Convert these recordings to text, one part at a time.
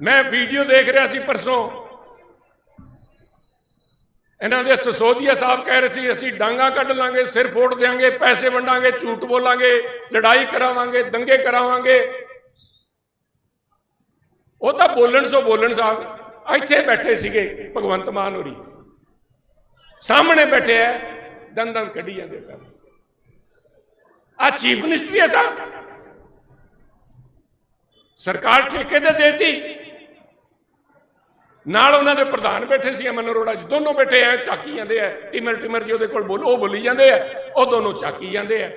ਮੈਂ ਵੀਡੀਓ ਦੇਖ ਰਿਹਾ ਸੀ ਪਰਸੋਂ। ਇਹਨਾਂ ਦੇ ਸਸੋਦੀਆ ਸਾਹਿਬ ਕਹਿ ਰਹੇ ਸੀ, ਅਸੀਂ ਡਾਂਗਾ ਕੱਢ ਲਾਂਗੇ, ਸਿਰ ਫੋੜ ਦੇਾਂਗੇ ਪੈਸੇ ਵੰਡਾਂਗੇ, ਝੂਠ ਬੋਲਾਂਗੇ, ਲੜਾਈ ਕਰਾਵਾਂਗੇ, ਦੰਗੇ ਕਰਾਵਾਂਗੇ। ਉਹ ਤਾਂ ਬੋਲਣ ਸੋ ਬੋਲਣ ਸਾਹਿਬ, ਇੱਥੇ ਬੈਠੇ ਸੀਗੇ ਭਗਵੰਤ ਮਾਨ ਹੋਰੀ। ਸਾਹਮਣੇ ਬੈਠੇ ਐ ਦੰਦਾਂ ਕੱਢੀ ਜਾਂਦੇ ਸਨ। ਆ ਚੀਫ ਮਿਨਿਸਟਰੀ ਹੈ ਸਾਹਿਬ। ਸਰਕਾਰ ਠੇਕੇ ਤੇ ਦੇਤੀ। ਨਾਲ ਉਹਨਾਂ ਦੇ ਪ੍ਰਧਾਨ ਬੈਠੇ ਸੀ, ਅਮਨ ਅਰੋੜਾ ਜੀ। ਦੋਨੋਂ ਬੈਠੇ ਐ, ਚਾਕੀ ਜਾਂਦੇ ਐ। ਟਿਮਰ ਟਿਮਰ ਜੀ ਉਹਦੇ ਕੋਲ ਬੋਲ, ਉਹ ਬੋਲੀ ਜਾਂਦੇ ਐ। ਉਹ ਦੋਨੋਂ ਚਾਕੀ ਜਾਂਦੇ ਐ।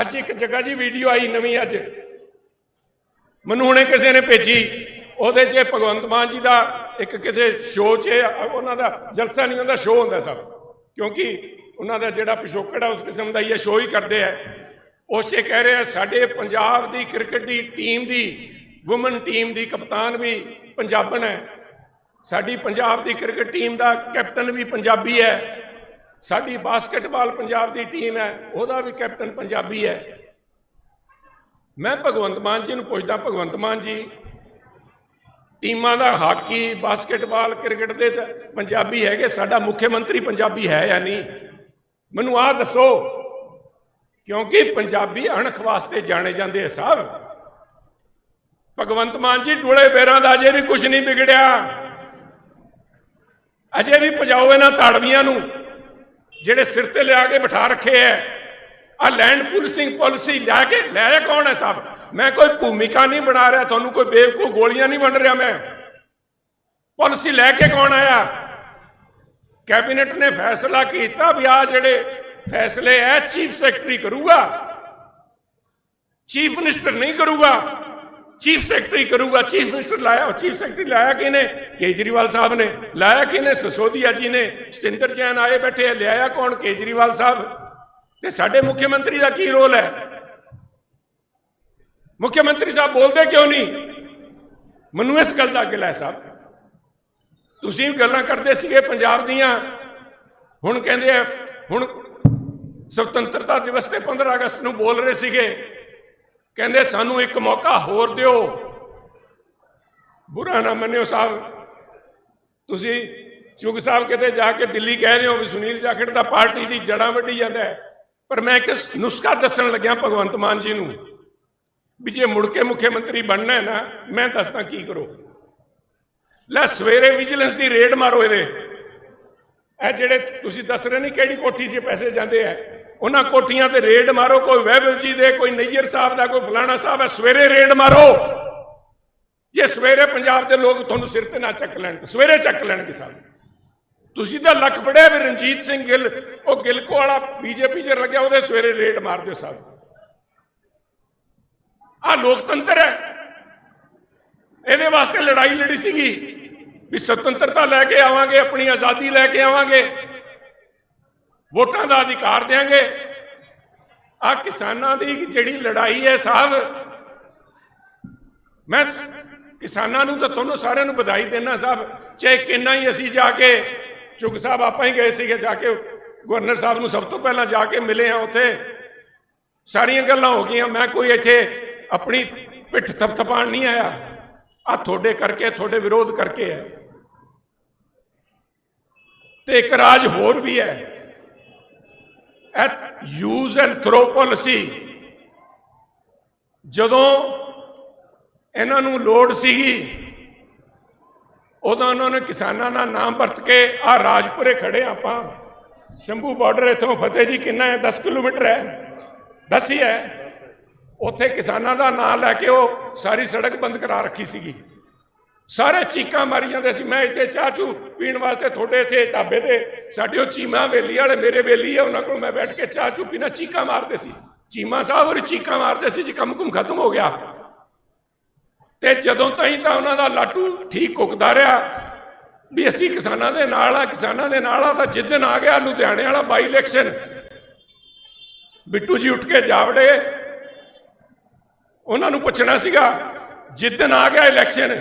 ਅੱਜ ਇੱਕ ਜਗ੍ਹਾ ਜੀ ਵੀਡੀਓ ਆਈ ਨਵੀਂ ਅੱਜ। ਮੈਨੂੰ ਹੁਣੇ ਕਿਸੇ ਨੇ ਭੇਜੀ। ਉਹਦੇ 'ਚ ਭਗਵੰਤ ਮਾਨ ਜੀ ਦਾ ਇੱਕ ਕਿਸੇ ਸ਼ੋਅ 'ਚ ਉਹਨਾਂ ਦਾ ਜਲਸਾ ਨਹੀਂ ਹੁੰਦਾ ਸ਼ੋਅ ਹੁੰਦਾ ਸਭ। ਕਿਉਂਕਿ ਉਹਨਾਂ ਦਾ ਜਿਹੜਾ ਪਿਛੋਕੜ ਹੈ ਉਸ ਕਿਸਮ ਦਾ ਹੀ ਇਹ ਸ਼ੋਅ ਹੀ ਕਰਦੇ ਆ ਉਸੇ ਕਹਿ ਰਿਹਾ, ਸਾਡੇ ਪੰਜਾਬ ਦੀ ਕ੍ਰਿਕਟ ਦੀ ਟੀਮ ਦੀ ਔਮਨ ਟੀਮ ਦੀ ਕਪਤਾਨ ਵੀ ਪੰਜਾਬਣ ਹੈ ਸਾਡੀ ਪੰਜਾਬ ਦੀ ਕ੍ਰਿਕਟ ਟੀਮ ਦਾ ਕੈਪਟਨ ਵੀ ਪੰਜਾਬੀ ਹੈ। ਸਾਡੀ ਬਾਸਕਟਬਾਲ ਪੰਜਾਬ ਦੀ ਟੀਮ ਹੈ, ਉਹਦਾ ਵੀ ਕੈਪਟਨ ਪੰਜਾਬੀ ਹੈ। ਮੈਂ ਭਗਵੰਤ ਮਾਨ ਜੀ ਨੂੰ ਪੁੱਛਦਾ, ਭਗਵੰਤ ਮਾਨ ਜੀ, ਟੀਮਾਂ ਦਾ ਹਾਕੀ, ਬਾਸਕਟਬਾਲ, ਕ੍ਰਿਕਟ ਦੇ ਤਾਂ ਪੰਜਾਬੀ ਹੈਗੇ, ਸਾਡਾ ਮੁੱਖ ਮੰਤਰੀ ਪੰਜਾਬੀ ਹੈ ਜਾਂ ਨਹੀਂ? ਮੈਨੂੰ ਆਹ ਦੱਸੋ, ਕਿਉਂਕਿ ਪੰਜਾਬੀ ਅਣਖ ਵਾਸਤੇ ਜਾਣੇ ਜਾਂਦੇ ਆ ਸਾਹਿਬ ਭਗਵੰਤ ਮਾਨ ਜੀ, ਡੋਲੇ ਬੇਰਾਂ ਦਾ ਅਜੇ ਵੀ ਕੁਝ ਨਹੀਂ ਵਿਗੜਿਆ। ਅਜੇ ਵੀ ਪਜਾਓ ਇਹਨਾਂ ਤਾੜਵੀਆਂ ਨੂੰ, ਜਿਹੜੇ ਸਿਰ ਤੇ ਲਿਆ ਕੇ ਬਿਠਾ ਰੱਖੇ ਐ। ਆ ਲੈਂਡ ਪੁਲਿਸਿੰਗ ਪਾਲਿਸੀ ਲੈ ਕੇ ਲੈ ਕੌਣ ਹੈ ਸਭ ਮੈਂ ਕੋਈ ਭੂਮਿਕਾ ਨਹੀਂ ਬਣਾ ਰਿਹਾ, ਤੁਹਾਨੂੰ ਕੋਈ ਬੇਵਕੂਫ ਗੋਲੀਆਂ ਨਹੀਂ ਵੰਡ ਰਿਹਾ ਮੈਂ। ਪਾਲਿਸੀ ਲੈ ਕੇ ਕੌਣ ਆਇਆ? ਕੈਬਨਿਟ ਨੇ ਫੈਸਲਾ ਕੀਤਾ ਵੀ ਆ ਜਿਹੜੇ ਫੈਸਲੇ ਐ ਚੀਫ ਸੈਕਟਰੀ ਕਰੂਗਾ ਚੀਫ ਮਿਨਿਸਟਰ ਨਹੀਂ ਕਰੂਗਾ। ਚੀਫ ਸੈਕਟਰੀ ਕਰੂਗਾ ਚੀਫ ਮਿਨਿਸਟਰ ਲਾਇਆ ਚੀਫ ਸੈਕਟਰੀ ਲਾਇਆ ਕਿਨੇ ਕੇਜਰੀਵਾਲ ਸਾਹਿਬ ਨੇ। ਲਾਇਆ ਕਿਨੇ ਸਸੋਦੀਆ ਜੀ ਨੇ। ਸਤਿੰਦਰ ਜੈਨ ਆਏ ਬੈਠੇ ਆ, ਲਿਆਇਆ ਕੌਣ? ਕੇਜਰੀਵਾਲ ਸਾਹਿਬ। ਤੇ ਸਾਡੇ ਮੁੱਖ ਮੰਤਰੀ ਦਾ ਕੀ ਰੋਲ ਹੈ? ਮੁੱਖ ਮੰਤਰੀ ਸਾਹਿਬ ਬੋਲਦੇ ਕਿਉਂ ਨਹੀਂ? ਮੈਨੂੰ ਇਸ ਗੱਲ ਦਾ ਗਿਲਾ ਹੈ ਸਾਹਿਬ। ਤੁਸੀਂ ਗੱਲਾਂ ਕਰਦੇ ਸੀਗੇ ਪੰਜਾਬ ਦੀਆਂ। ਹੁਣ ਕਹਿੰਦੇ ਆ ਹੁਣ ਸੁਤੰਤਰਤਾ ਦਿਵਸ ਤੇ 15 ਅਗਸਤ ਨੂੰ ਬੋਲ ਰਹੇ ਸੀਗੇ। ਕਹਿੰਦੇ, ਸਾਨੂੰ ਇੱਕ ਮੌਕਾ ਹੋਰ ਦਿਓ। ਬੁਰਾ ਨਾ ਮੰਨਿਓ ਸਾਹਿਬ। ਤੁਸੀਂ ਚੁਗ ਸਾਹਿਬ ਕਿਤੇ ਜਾ ਕੇ ਦਿੱਲੀ ਕਹਿ ਰਹੇ ਹੋ ਵੀ ਸੁਨੀਲ ਜਾਖੜ ਦਾ ਪਾਰਟੀ ਦੀ ਜੜਾਂ ਵੱਢੀ ਜਾਂਦਾ ਹੈ। ਪਰ ਮੈਂ ਇੱਕ ਨੁਸਖਾ ਦੱਸਣ ਲੱਗਿਆ ਭਗਵੰਤ ਮਾਨ ਜੀ ਨੂੰ ਵੀ ਜੇ ਮੁੜ ਕੇ ਮੁੱਖ ਮੰਤਰੀ ਬਣਨਾ ਹੈ ਨਾ, ਮੈਂ ਦੱਸਦਾ ਕੀ ਕਰੋ। ਲੈ, ਸਵੇਰੇ ਵਿਜੀਲੈਂਸ ਦੀ ਰੇਡ ਮਾਰੋ ਇਹਦੇ। ਇਹ ਜਿਹੜੇ ਤੁਸੀਂ ਦੱਸ ਰਹੇ ਨਹੀਂ ਕਿਹੜੀ ਕੋਠੀ 'ਚ ਪੈਸੇ ਜਾਂਦੇ ਆ ਉਹਨਾਂ ਕੋਠੀਆਂ ਤੇ ਰੇਡ ਮਾਰੋ, ਕੋਈ ਵਹਿਬਲ ਜੀ ਦੇ, ਕੋਈ ਨਈਅਰ ਸਾਹਿਬ ਦਾ, ਕੋਈ ਫਲਾਣਾ ਸਾਹਿਬ ਹੈ, ਸਵੇਰੇ ਰੇਡ ਮਾਰੋ। ਜੇ ਸਵੇਰੇ ਪੰਜਾਬ ਦੇ ਲੋਕ ਤੁਹਾਨੂੰ ਸਿਰ ਤੇ ਨਾ ਚੱਕ ਲੈਣ, ਸਵੇਰੇ ਚੱਕ ਲੈਣਗੇ ਸਾਹਿਬ ਤੁਸੀਂ ਤਾਂ ਲੱਖ ਪੜਿਆ ਵੀ ਰਣਜੀਤ ਸਿੰਘ ਗਿੱਲ, ਉਹ ਗਿਲਕੋ ਵਾਲਾ ਬੀਜੇਪੀ 'ਚ ਲੱਗਿਆ, ਉਹਦੇ ਸਵੇਰੇ ਰੇਡ ਮਾਰ ਦਿਓ ਸਾਹਿਬ ਆ ਲੋਕਤੰਤਰ ਹੈ। ਇਹਦੇ ਵਾਸਤੇ ਲੜਾਈ ਲੜੀ ਸੀਗੀ ਵੀ ਸੁਤੰਤਰਤਾ ਲੈ ਕੇ ਆਵਾਂਗੇ, ਆਪਣੀ ਆਜ਼ਾਦੀ ਲੈ ਕੇ ਆਵਾਂਗੇ। ਵੋਟਾਂ ਦਾ ਅਧਿਕਾਰ ਦੇਾਂਗੇ ਆ ਕਿਸਾਨਾਂ ਦੀ ਜਿਹੜੀ ਲੜਾਈ ਹੈ ਸਾਹਿਬ, ਮੈਂ ਕਿਸਾਨਾਂ ਨੂੰ ਤਾਂ ਤੁਹਾਨੂੰ ਸਾਰਿਆਂ ਨੂੰ ਵਧਾਈ ਦੇਣਾ ਸਾਹਿਬ, ਚਾਹੇ ਕਿੰਨਾ ਹੀ ਅਸੀਂ ਜਾ ਕੇ ਚੁਗ ਸਾਹਿਬ ਆਪਾਂ ਹੀ ਗਏ ਸੀਗੇ ਜਾ ਕੇ, ਗਵਰਨਰ ਸਾਹਿਬ ਨੂੰ ਸਭ ਤੋਂ ਪਹਿਲਾਂ ਜਾ ਕੇ ਮਿਲੇ ਆ ਉੱਥੇ। ਸਾਰੀਆਂ ਗੱਲਾਂ ਹੋ ਗਈਆਂ, ਮੈਂ ਕੋਈ ਇੱਥੇ ਆਪਣੀ ਪਿੱਠ ਥਪਥਪਾਣ ਨਹੀਂ ਆਇਆ। ਆ ਤੁਹਾਡੇ ਕਰਕੇ, ਤੁਹਾਡੇ ਵਿਰੋਧ ਕਰਕੇ ਹੈ। ਤੇ ਇੱਕ ਰਾਜ ਹੋਰ ਵੀ ਹੈ। At use and throw policy ਜਦੋਂ ਇਹਨਾਂ ਨੂੰ ਲੋੜ ਸੀਗੀ, ਉਦੋਂ ਉਹਨਾਂ ਨੇ ਕਿਸਾਨਾਂ ਦਾ ਨਾਮ ਵਰਤ ਕੇ ਆ ਰਾਜਪੁਰੇ ਖੜੇ ਆਪਾਂ। ਸ਼ੰਭੂ ਬਾਰਡਰ ਇਥੋਂ ਫਤਿਹ ਜੀ ਕਿੰਨਾ ਹੈ? 10 ਕਿਲੋਮੀਟਰ ਹੈ। 10 ਹੀ ਹੈ। ਉੱਥੇ ਕਿਸਾਨਾਂ ਦਾ ਨਾਮ ਲੈ ਕੇ ਉਹ ਸਾਰੀ ਸੜਕ ਬੰਦ ਕਰਾ ਰੱਖੀ ਸੀਗੀ। ਸਾਰੇ ਚੀਕਾਂ ਮਾਰੀ ਜਾਂਦੇ ਸੀ, ਮੈਂ ਇੱਥੇ ਚਾਹ ਚੂ ਪੀਣ ਵਾਸਤੇ ਤੁਹਾਡੇ ਇੱਥੇ ਢਾਬੇ ਤੇ। ਸਾਡੇ ਉਹ ਚੀਮਾ ਵੇਲੀ ਵਾਲੇ ਮੇਰੇ ਵੇਲੀ ਆ, ਉਹਨਾਂ ਕੋਲ ਮੈਂ ਬੈਠ ਕੇ ਚਾਹ ਚੂ ਪੀਣਾ, ਚੀਕਾਂ ਮਾਰਦੇ ਸੀ। ਚੀਮਾ ਸਾਹਿਬ ਉਹ ਚੀਕਾਂ ਮਾਰਦੇ ਸੀ ਜੀ ਕੰਮ ਕੁਮ ਖਤਮ ਹੋ ਗਿਆ। ਤੇ ਜਦੋਂ ਤਾਈਂ ਤਾਂ ਉਹਨਾਂ ਦਾ ਲਾਟੂ ਠੀਕ ਕੁੱਕਦਾ ਰਿਹਾ, ਵੀ ਅਸੀਂ ਕਿਸਾਨਾਂ ਦੇ ਨਾਲ ਆ, ਕਿਸਾਨਾਂ ਦੇ ਨਾਲ ਆ, ਤਾਂ ਜਿੱਦਨ ਆ ਗਿਆ ਲੁਧਿਆਣੇ ਵਾਲਾ ਬਾਈ ਇਲੈਕਸ਼ਨ ਬਿੱਟੂ ਜੀ ਉੱਠ ਕੇ ਜਾਵੜੇ। ਉਹਨਾਂ ਨੂੰ ਪੁੱਛਣਾ ਸੀਗਾ ਜਿੱਦਨ ਆ ਗਿਆ ਇਲੈਕਸ਼ਨ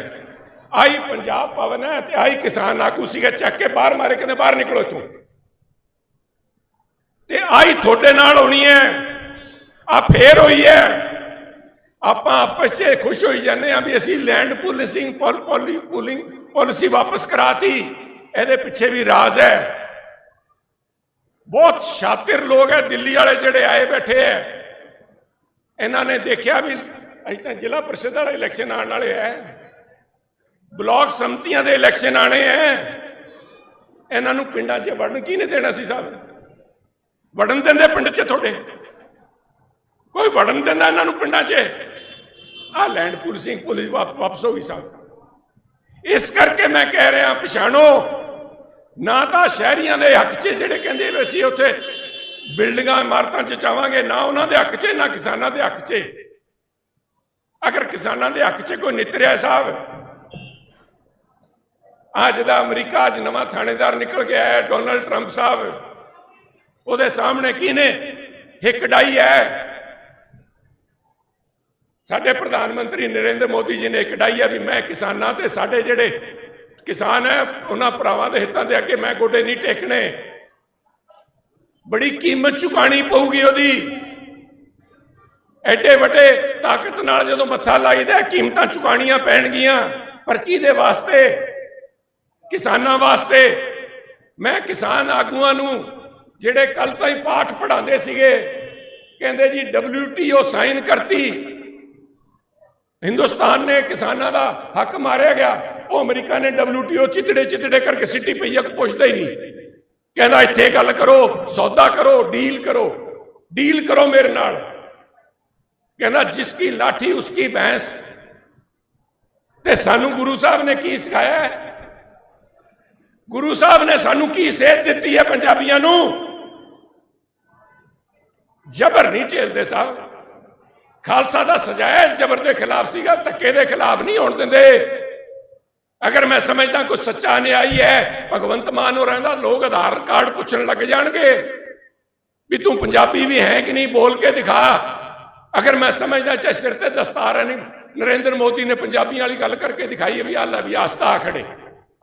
ਆਈ ਪੰਜਾਬ ਭਵਨ ਹੈ ਤੇ ਆਈ ਕਿਸਾਨ ਆਗੂ ਸੀਗਾ, ਚੱਕ ਕੇ ਬਾਹਰ ਮਾਰੇ, ਕਹਿੰਦੇ ਬਾਹਰ ਨਿਕਲੋ ਇੱਥੋਂ। ਤੇ ਆਈ ਤੁਹਾਡੇ ਨਾਲ ਹੋਣੀ ਹੈ, ਆ ਫੇਰ ਹੋਈ ਹੈ। ਆਪਾਂ ਆਪਸ 'ਚ ਖੁਸ਼ ਹੋਈ ਜਾਂਦੇ ਆ ਵੀ ਅਸੀਂ ਲੈਂਡ ਪੁਲਿਸਿੰਗ ਪੋਲਿੰਗ ਪਾਲਿਸੀ ਵਾਪਸ ਕਰਾਤੀ, ਇਹਦੇ ਪਿੱਛੇ ਵੀ ਰਾਜ਼ ਹੈ। ਬਹੁਤ ਸ਼ਾਤਿਰ ਲੋਕ ਹੈ, ਦਿੱਲੀ ਵਾਲੇ ਜਿਹੜੇ ਆਏ ਬੈਠੇ ਹੈ। ਇਹਨਾਂ ਨੇ ਦੇਖਿਆ ਵੀ ਅੱਜ ਤਾਂ ਜ਼ਿਲ੍ਹਾ ਪ੍ਰੀਸ਼ਦ ਵਾਲਾ ਇਲੈਕਸ਼ਨ ਆਉਣ ਵਾਲੇ ਹੈ। ਬਲਾਕ ਸੰਮਤੀਆਂ ਦੇ ਇਲੈਕਸ਼ਨ ਆਣੇ ਹੈ ਇਹਨਾਂ ਨੂੰ ਪਿੰਡਾਂ 'ਚ ਵੜਨ ਕੀ ਨਹੀਂ ਦੇਣਾ ਸੀ ਸਾਹਿਬ? ਵੜਨ ਦਿੰਦੇ ਪਿੰਡ 'ਚ ਤੁਹਾਡੇ? ਕੋਈ ਵੜਨ ਦਿੰਦਾ ਇਹਨਾਂ ਨੂੰ ਪਿੰਡਾਂ 'ਚ? ਆ ਲੈਂਡ ਪੁਲਿਸਿੰਗ ਪੁਲਿਸ ਵਾਪਸ ਹੋ ਗਈ ਸਾਹਿਬ। ਇਸ ਕਰਕੇ ਮੈਂ ਕਹਿ ਰਿਹਾ, ਪਛਾਣੋ, ਨਾ ਤਾਂ ਸ਼ਹਿਰੀਆਂ ਦੇ ਹੱਕ 'ਚ ਜਿਹੜੇ ਕਹਿੰਦੇ ਵੀ ਅਸੀਂ ਉੱਥੇ ਬਿਲਡਿੰਗਾਂ, ਇਮਾਰਤਾਂ 'ਚ ਚਾਵਾਂਗੇ ਨਾ ਉਹਨਾਂ ਦੇ ਹੱਕ 'ਚ, ਨਾ ਕਿਸਾਨਾਂ ਦੇ ਹੱਕ 'ਚ। ਅਗਰ ਕਿਸਾਨਾਂ ਦੇ ਹੱਕ 'ਚ ਕੋਈ ਨਿਤਰਿਆ ਸਾਹਿਬ ਅੱਜ ਦਾ ਅਮਰੀਕਾ ਅੱਜ ਨਵਾਂ ਥਾਣੇਦਾਰ ਨਿਕਲ ਕੇ ਆਇਆ ਡੋਨਲਡ ਟਰੰਪ ਸਾਹਿਬ। ਉਹਦੇ ਸਾਹਮਣੇ ਕਿਹਨੇ ਹਿੱਕ ਡਾਈ ਹੈ। ਸਾਡੇ ਪ੍ਰਧਾਨ ਮੰਤਰੀ ਨਰਿੰਦਰ ਮੋਦੀ ਜੀ ਨੇ ਕਢਾਈ ਹੈ ਵੀ ਮੈਂ ਕਿਸਾਨਾਂ ਤੇ ਸਾਡੇ ਜਿਹੜੇ ਕਿਸਾਨ ਹੈ, ਉਹਨਾਂ ਭਰਾਵਾਂ ਦੇ ਹਿੱਤਾਂ ਦੇ ਅੱਗੇ ਮੈਂ ਗੋਡੇ ਨਹੀਂ ਟੇਕਣੇ। ਬੜੀ ਕੀਮਤ ਚੁਕਾਣੀ ਪਊਗੀ ਉਹਦੀ। ਐਡੇ ਵੱਡੇ ਤਾਕਤ ਨਾਲ ਜਦੋਂ ਮੱਥਾ ਲਾਈਦਾ, ਕੀਮਤਾਂ ਚੁਕਾਣੀਆਂ ਪੈਣਗੀਆਂ, ਪਰ ਕਿਹਦੇ ਵਾਸਤੇ? ਕਿਸਾਨਾਂ ਵਾਸਤੇ। ਮੈਂ ਕਿਸਾਨ ਆਗੂਆਂ ਨੂੰ ਜਿਹੜੇ ਕੱਲ ਤੋਂ ਹੀ ਪਾਠ ਪੜਾਉਂਦੇ ਸੀਗੇ, ਕਹਿੰਦੇ ਜੀ WTO ਸਾਈਨ ਕਰਤੀ। ਹਿੰਦੁਸਤਾਨ ਨੇ ਕਿਸਾਨਾਂ ਦਾ ਹੱਕ ਮਾਰਿਆ ਗਿਆ। ਉਹ ਅਮਰੀਕਾ ਨੇ WTO ਚਿਤੜੇ ਚਿਤੜੇ ਕਰਕੇ ਸਿੱਟੀ ਪਈ ਆ, ਕੋਈ ਪੁੱਛਦਾ ਹੀ ਨਹੀਂ। ਕਹਿੰਦਾ, ਇੱਥੇ ਗੱਲ ਕਰੋ, ਸੌਦਾ ਕਰੋ, ਡੀਲ ਕਰੋ। ਡੀਲ ਕਰੋ ਮੇਰੇ ਨਾਲ। ਕਹਿੰਦਾ ਜਿਸ ਕੀ ਲਾਠੀ ਉਸ ਕੀ ਭੈਂਸ। ਤੇ ਸਾਨੂੰ ਗੁਰੂ ਸਾਹਿਬ ਨੇ ਕੀ ਸਿਖਾਇਆ? ਹੈ ਗੁਰੂ ਸਾਹਿਬ ਨੇ ਸਾਨੂੰ ਕੀ ਸੇਧ ਦਿੱਤੀ ਹੈ ਪੰਜਾਬੀਆਂ ਨੂੰ? ਜ਼ਬਰ ਨਹੀਂ ਝੇਲਦੇ ਸਾਹਿਬ। ਖਾਲਸਾ ਦਾ ਸਜਾਇਆ ਜ਼ਬਰ ਦੇ ਖਿਲਾਫ ਸੀਗਾ, ਧੱਕੇ ਦੇ ਖਿਲਾਫ ਨਹੀਂ ਹੋਣ ਦਿੰਦੇ। ਅਗਰ ਮੈਂ ਸਮਝਦਾ ਕੋਈ ਸੱਚਾ ਨਿਆਈ ਹੈ, ਭਗਵੰਤ ਮਾਨ ਹੋ ਰਹਿੰਦਾ, ਲੋਕ ਆਧਾਰ ਕਾਰਡ ਪੁੱਛਣ ਲੱਗ ਜਾਣਗੇ ਵੀ ਤੂੰ ਪੰਜਾਬੀ ਵੀ ਹੈ ਕਿ ਨਹੀਂ, ਬੋਲ ਕੇ ਦਿਖਾ। ਅਗਰ ਮੈਂ ਸਮਝਦਾ ਚਾਹੇ ਸਿਰ ਤੇ ਦਸਤਾਰ ਹੈ ਨਹੀਂ, ਨਰਿੰਦਰ ਮੋਦੀ ਨੇ ਪੰਜਾਬੀਆਂ ਵਾਲੀ ਗੱਲ ਕਰਕੇ ਦਿਖਾਈ ਹੈ ਵੀ ਆਲਾ ਵੀ ਆਸਤਾ ਖੜੇ।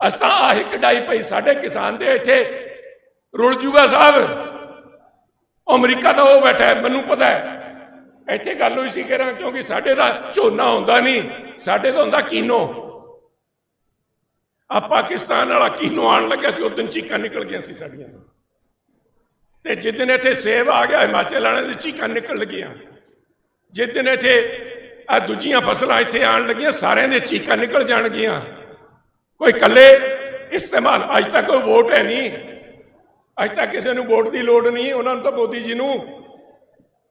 ਅਸਤਾ ਆ ਇੱਕ ਡਾਈ ਪਈ ਸਾਡੇ ਕਿਸਾਨ ਦੇ ਇੱਥੇ। ਰੁਲ ਜੂਗਾ ਸਾਹਿਬ। ਅਮਰੀਕਾ ਦਾ ਉਹ ਬੈਠਾ ਮੈਨੂੰ ਪਤਾ ਹੈ। ਇੱਥੇ ਗੱਲ ਹੋਈ ਸੀ ਕਿ ਰਾਂ ਕਿਉਂਕਿ ਸਾਡੇ ਦਾ ਝੋਨਾ ਹੁੰਦਾ ਨਹੀਂ, ਸਾਡੇ ਦਾ ਹੁੰਦਾ ਕੀਨੋ। ਆ ਪਾਕਿਸਤਾਨ ਵਾਲਾ ਕੀਨੋ ਆਣ ਲੱਗਿਆ ਸੀ, ਉਦੋਂ ਚੀਕਾਂ ਨਿਕਲ ਗਈਆਂ ਸੀ ਸਾਡੀਆਂ। ਤੇ ਜਿੱਦਨ ਇੱਥੇ ਸੇਬ ਆ ਗਿਆ, ਹਿਮਾਚਲ ਵਾਲਿਆਂ ਦੀ ਚੀਕਾਂ ਨਿਕਲ ਗਈਆਂ। ਜਿੱਦਨ ਇੱਥੇ ਆ ਦੂਜੀਆਂ ਫਸਲਾਂ ਇੱਥੇ ਆਣ ਲੱਗੀਆਂ, ਸਾਰਿਆਂ ਦੇ ਚੀਕਾਂ ਨਿਕਲ ਜਾਣਗੀਆਂ। ਕੋਈ ਕੱਲੇ ਇਸਤੇਮਾਲ, ਅੱਜ ਤੱਕ ਕੋਈ ਵੋਟ ਹੈ ਨਹੀਂ। ਅੱਜ ਤੱਕ ਕਿਸੇ ਨੂੰ ਵੋਟ ਦੀ ਲੋੜ ਨਹੀਂ, ਉਹਨਾਂ ਨੂੰ ਤਾਂ ਮੋਦੀ ਜੀ ਨੂੰ।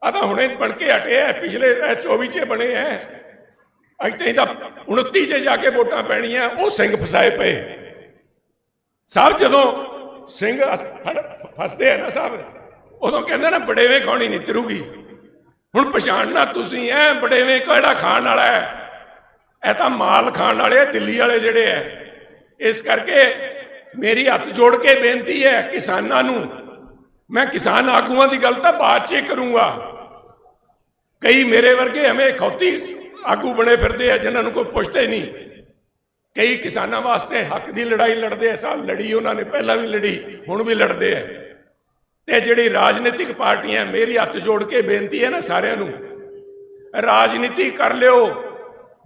ਆ ਤਾਂ ਹੁਣੇ ਬਣ ਕੇ ਹਟੇ ਆ ਪਿਛਲੇ ਇਹ 24 ਚ ਬਣੇ ਆ ਅੱਜ ਤਾਂ ਇਹਦਾ 29 ਚ ਜਾ ਕੇ ਵੋਟਾਂ ਪੈਣੀਆਂ, ਉਹ ਸਿੰਘ ਫਸਾਏ ਪਏ। ਸਾਹਿਬ, ਜਦੋਂ ਸਿੰਘ ਫਸਦੇ ਆ ਨਾ ਸਾਹਿਬ, ਉਦੋਂ ਕਹਿੰਦੇ ਨਾ ਬੜੇਵੇਂ ਖਾਣੀ ਨਹੀਂ ਤਰੂਗੀ। ਹੁਣ ਪਛਾਣਨਾ ਤੁਸੀਂ ਐ ਬੜੇਵੇਂ ਕਿਹੜਾ ਖਾਣ ਵਾਲਾ ਹੈ ਇਹ ਤਾਂ ਮਾਲ ਖਾਣ ਵਾਲੇ ਦਿੱਲੀ ਵਾਲੇ ਜਿਹੜੇ ਐ। ਇਸ ਕਰਕੇ ਮੇਰੀ ਹੱਥ ਜੋੜ ਕੇ ਬੇਨਤੀ ਹੈ ਕਿਸਾਨਾਂ ਨੂੰ, ਮੈਂ ਕਿਸਾਨ ਆਗੂਆਂ ਦੀ ਗੱਲ ਤਾਂ ਬਾਅਦ 'ਚ ਕਰੂੰਗਾ। ਕਈ ਮੇਰੇ ਵਰਗੇ ਐਵੇਂ ਖੌਤੀ ਆਗੂ ਬਣੇ ਫਿਰਦੇ ਆ, ਜਿਨ੍ਹਾਂ ਨੂੰ ਕੋਈ ਪੁੱਛਦਾ ਹੀ ਨਹੀਂ। ਕਈ ਕਿਸਾਨਾਂ ਵਾਸਤੇ ਹੱਕ ਦੀ ਲੜਾਈ ਲੜਦੇ ਆ ਸਾਲ ਲੜੀ, ਉਹਨਾਂ ਨੇ ਪਹਿਲਾਂ ਵੀ ਲੜੀ, ਹੁਣ ਵੀ ਲੜਦੇ ਆ। ਤੇ ਜਿਹੜੀ ਰਾਜਨੀਤਿਕ ਪਾਰਟੀਆਂ ਮੇਰੀ ਹੱਥ ਜੋੜ ਕੇ ਬੇਨਤੀ ਹੈ ਨਾ ਸਾਰਿਆਂ ਨੂੰ, ਰਾਜਨੀਤੀ ਕਰ ਲਿਓ,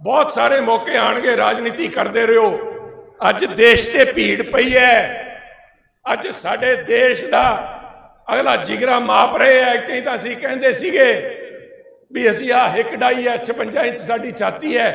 ਬਹੁਤ ਸਾਰੇ ਮੌਕੇ ਆਣਗੇ, ਰਾਜਨੀਤੀ ਕਰਦੇ ਰਹੋ। ਅੱਜ ਦੇਸ਼ ਤੇ ਭੀੜ ਪਈ ਹੈ। ਅੱਜ ਸਾਡੇ ਦੇਸ਼ ਦਾ ਅਗਲਾ ਜਿਗਰਾ ਮਾਪ ਰਹੇ ਹੈ। ਕਈ ਤਾਂ ਅਸੀਂ ਕਹਿੰਦੇ ਸੀਗੇ ਵੀ ਅਸੀਂ ਆ ਹਿੱਕ ਡਾਈ ਹੈ 56 ਇੰਚ ਸਾਡੀ ਛਾਤੀ ਹੈ।